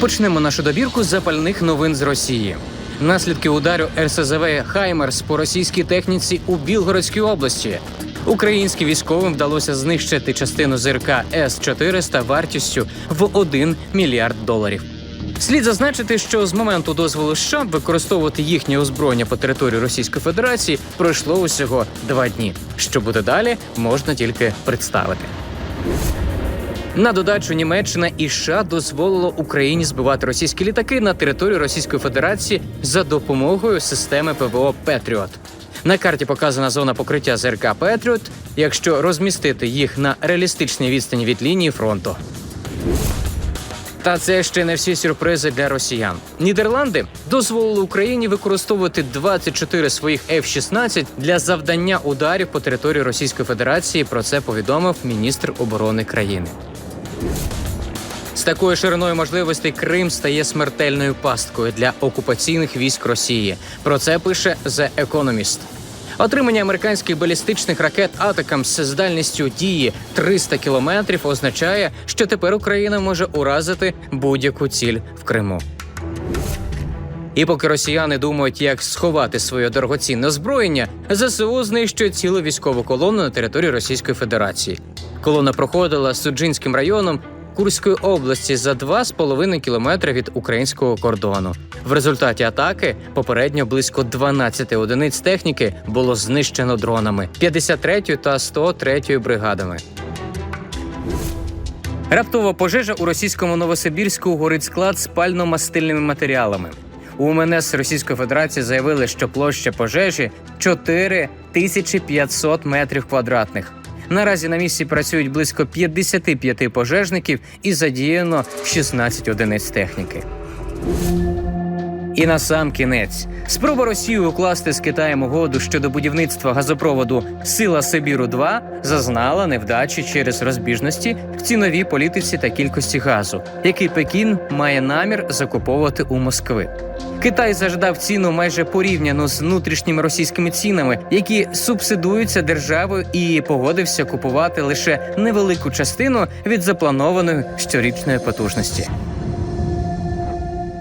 Почнемо нашу добірку з запальних новин з Росії. Наслідки удару РСЗВ Хаймерс по російській техніці у Білгородській області. Українським військовим вдалося знищити частину ЗРК С-400 вартістю в 1 мільярд доларів. Слід зазначити, що з моменту дозволу США використовувати їхнє озброєння по території Російської Федерації пройшло усього два дні. Що буде далі, можна тільки представити. На додачу Німеччина і США дозволило Україні збивати російські літаки на територію Російської Федерації за допомогою системи ПВО Петріот. На карті показана зона покриття ЗРК Петріот, якщо розмістити їх на реалістичній відстані від лінії фронту. Та це ще не всі сюрпризи для росіян. Нідерланди дозволили Україні використовувати 24 своїх F-16 для завдання ударів по території Російської Федерації. Про це повідомив міністр оборони країни. З такою шириною можливостей Крим стає смертельною пасткою для окупаційних військ Росії. Про це пише The Economist. Отримання американських балістичних ракет Атакамс з дальністю дії 300 кілометрів означає, що тепер Україна може уразити будь-яку ціль в Криму. І поки росіяни думають, як сховати своє дорогоцінне озброєння, ЗСУ знищує цілу військову колону на території Російської Федерації. Колона проходила Суджинським районом Курської області за 2,5 кілометри від українського кордону. В результаті атаки попередньо близько 12 одиниць техніки було знищено дронами 53 та 103 бригадами. Раптова пожежа у російському Новосибірську горить склад з пально-мастильними матеріалами. У МНС Російської Федерації заявили, що площа пожежі 4500 метрів квадратних. Наразі на місці працюють близько 55 пожежників і задіяно 16 одиниць техніки. І на сам кінець спроба Росії укласти з Китаєм угоду щодо будівництва газопроводу Сила Сибіру 2 зазнала невдачі через розбіжності в ціновій політиці та кількості газу, який Пекін має намір закуповувати у Москви. Китай заждав ціну майже порівняну з внутрішніми російськими цінами, які субсидуються державою, і погодився купувати лише невелику частину від запланованої щорічної потужності.